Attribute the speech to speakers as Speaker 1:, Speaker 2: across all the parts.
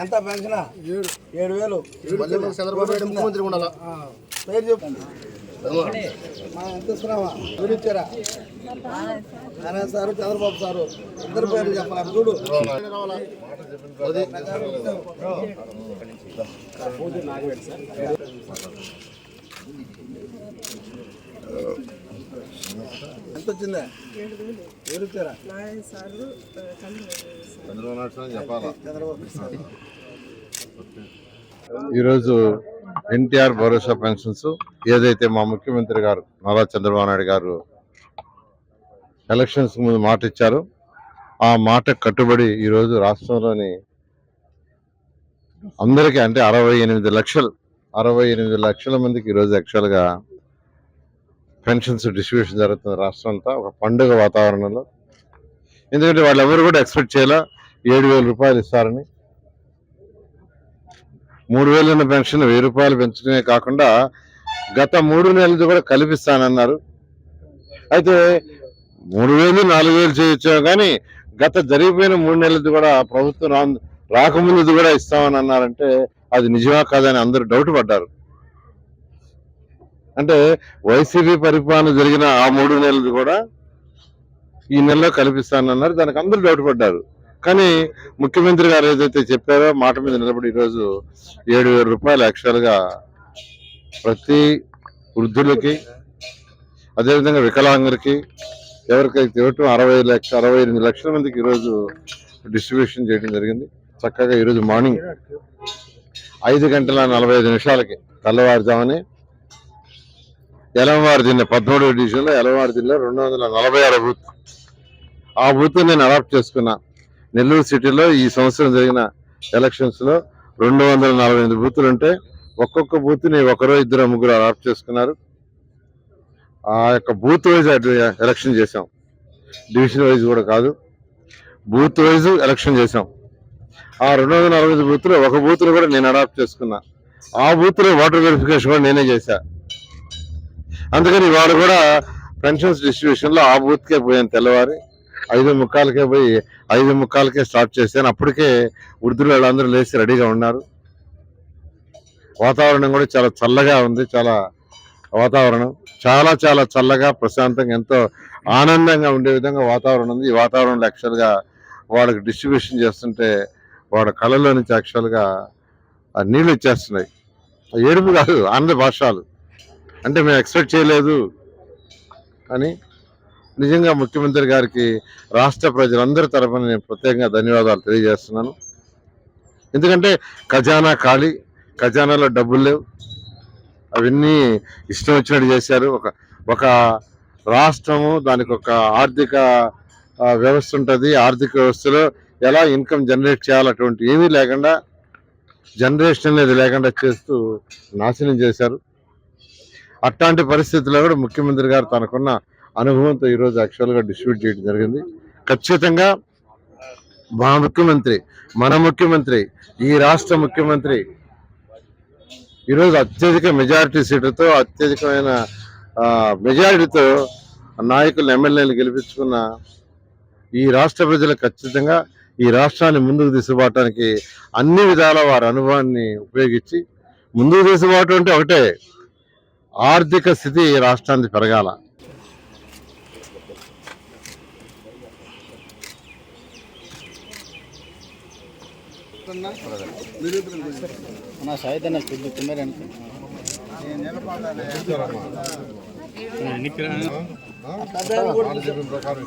Speaker 1: ఎంత?
Speaker 2: పెన్షన్? ఏడు. ఏడు వేలు.
Speaker 1: చంద్రబాబు నాయుడు ముఖ్యమంత్రి ఉండాలా?
Speaker 2: పేరు చెప్పు. మా ఎంత ఇస్తున్నావా? ఇచ్చారా? Narayana sir Chandrababu sir. ఇద్దరు పేర్లు చెప్పాలి? చూడు.
Speaker 1: అది
Speaker 2: ఎంత వచ్చిందా
Speaker 3: ఈరోజు ఎన్టీఆర్ భరోసా పెన్షన్స్ ఏదైతే మా ముఖ్యమంత్రి గారు నారా చంద్రబాబు నాయుడు గారు ఎలక్షన్స్ ముందు మాట ఇచ్చారు ఆ మాట కట్టుబడి ఈరోజు రాష్ట్రంలోని అందరికీ అంటే అరవై ఎనిమిది లక్షలు అరవై ఎనిమిది లక్షల మందికి ఈరోజు యాక్చువల్గా పెన్షన్స్ డిస్ట్రిబ్యూషన్ జరుగుతుంది రాష్ట్రం అంతా ఒక పండుగ వాతావరణంలో. ఎందుకంటే వాళ్ళు ఎవరు కూడా ఎక్స్పెక్ట్ చేయాలా ఏడు వేల రూపాయలు ఇస్తారని. మూడు వేలు ఉన్న పెన్షన్ వెయ్యి రూపాయలు పెంచడమే కాకుండా గత మూడు నెలలు కూడా కల్పిస్తానన్నారు. అయితే మూడు వేలు నాలుగు వేలు చేయొచ్చాం కానీ గత జరిగిపోయిన మూడు నెలలది కూడా ప్రభుత్వం రా రాకముందుది కూడా ఇస్తామని అన్నారంటే అది నిజమా కాదని అందరూ డౌట్ పడ్డారు. అంటే వైసీపీ పరిపాలన జరిగిన ఆ మూడు నెలలు కూడా ఈ నెలలో కల్పిస్తానన్నారు. దానికి అందరూ డౌట్ పడ్డారు కానీ ముఖ్యమంత్రి గారు ఏదైతే చెప్పారో మాట మీద నిలబడి ఈరోజు ఏడు వేల రూపాయలు యాక్చువల్గా ప్రతి వృద్ధులకి అదేవిధంగా వికలాంగులకి ఎవరికైతే ఇవ్వటం అరవై లక్ష అరవై ఎనిమిది లక్షల మందికి ఈరోజు డిస్ట్రిబ్యూషన్ చేయడం జరిగింది. చక్కగా ఈరోజు మార్నింగ్ ఐదు గంటల నలభై ఐదు నిమిషాలకి తెల్లవారుజామని ఎలమవారి జిల్లా పద్మూడవ డివిజన్లో ఎలవారి జిల్లా రెండు వందల నలభై ఆరు బూత్. ఆ బూత్ నేను అడాప్ట్ చేసుకున్నా నెల్లూరు సిటీలో ఈ సంవత్సరం జరిగిన ఎలక్షన్స్లో రెండు వందల నలభై ఎనిమిది బూతులు ఉంటే ఒక్కొక్క బూత్ని ఒకరో ఇద్దరు ముగ్గురు అడాప్ట్ చేసుకున్నారు. ఆ యొక్క బూత్ వైజ్ ఎలక్షన్ చేసాం డివిజన్ వైజ్ కూడా కాదు. బూత్ వైజ్ ఎలక్షన్ చేసాం ఆ రెండు వందల నలభై ఐదు బూత్లో ఒక బూత్ను కూడా నేను అడాప్ట్ చేసుకున్నా. ఆ బూత్లో వాటర్ ఓటర్ వెరిఫికేషన్ కూడా నేనే చేశాను అందుకని వాడు కూడా పెన్షన్స్ డిస్ట్రిబ్యూషన్లో ఆ బూత్కే పోయాను తెల్లవారి. ఐదు ముక్కాలకే పోయి ఐదు ముక్కాలకే స్టార్ట్ చేశాను. అప్పటికే వృద్ధులు వాళ్ళందరూ లేచి రెడీగా ఉన్నారు. వాతావరణం కూడా చాలా చల్లగా ఉంది చాలా వాతావరణం. చాలా చాలా చల్లగా ప్రశాంతంగా ఎంతో ఆనందంగా ఉండే విధంగా వాతావరణం ఉంది. ఈ వాతావరణంలో యాక్చువల్గా వాళ్ళకి డిస్ట్రిబ్యూషన్ చేస్తుంటే వాడు కళలో నుంచి యాక్చువల్గా నీళ్ళు ఇచ్చేస్తున్నాయి ఆ ఏడుపు కాదు ఆనంద భాషాలు. అంటే మేము ఎక్స్పెక్ట్ చేయలేదు. అని నిజంగా ముఖ్యమంత్రి గారికి రాష్ట్ర ప్రజలందరి తరఫున నేను ప్రత్యేకంగా ధన్యవాదాలు తెలియజేస్తున్నాను. ఎందుకంటే ఖజానా ఖాళీ ఖజానాలో డబ్బులు లేవు. అవన్నీ ఇష్టం వచ్చినట్టు చేశారు. ఒక ఒక రాష్ట్రము దానికి ఒక ఆర్థిక వ్యవస్థ ఉంటుంది. ఆర్థిక వ్యవస్థలో ఎలా ఇన్కమ్ జనరేట్ చేయాలి అటువంటి ఏమీ లేకుండా జనరేషన్ అనేది లేకుండా చేస్తూ నాశనం చేశారు. అట్లాంటి పరిస్థితుల్లో కూడా ముఖ్యమంత్రి గారు తనకున్న అనుభవంతో ఈరోజు యాక్చువల్గా డిస్ట్రిబ్యూట్ చేయడం జరిగింది. ఖచ్చితంగా మా ముఖ్యమంత్రి మన ముఖ్యమంత్రి ఈ రాష్ట్ర ముఖ్యమంత్రి ఈరోజు అత్యధిక మెజారిటీ సీటుతో అత్యధికమైన మెజారిటీతో నాయకులు ఎమ్మెల్యేలు గెలిపించుకున్న ఈ రాష్ట్ర ప్రజలు ఖచ్చితంగా ఈ రాష్ట్రాన్ని ముందుకు తీసుకుపోవటానికి అన్ని విధాల వారి అనుభవాన్ని ఉపయోగించి ముందుకు తీసుకుపోవటం అంటే ఒకటే. ఆర్థిక స్థితి ఈ రాష్ట్రానికి పెరగాల
Speaker 1: ప్రకారం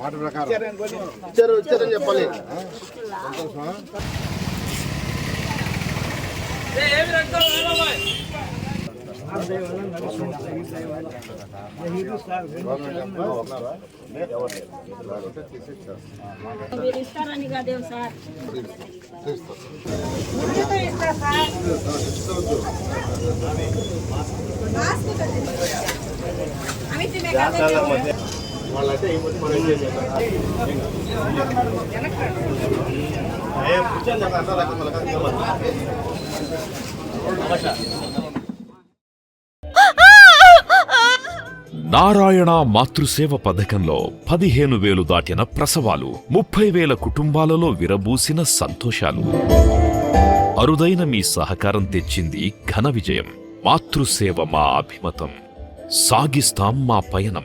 Speaker 1: మాట ప్రకారం. ఇచ్చారు ఇచ్చారని చెప్పాలి. సంతోషమా
Speaker 4: మీరు ఇస్తారని కాదేం సార్.
Speaker 1: తీస్తా
Speaker 4: ఉచితం
Speaker 5: నారాయణ మాతృసేవ పథకంలో పదిహేను వేలు దాటిన ప్రసవాలు ముప్పై వేల కుటుంబాలలో విరబూసిన సంతోషాలు. అరుదైన మీ సహకారం తెచ్చింది ఘన విజయం. మాతృసేవ మా అభిమతం. సాగిస్తాం మా పయనం.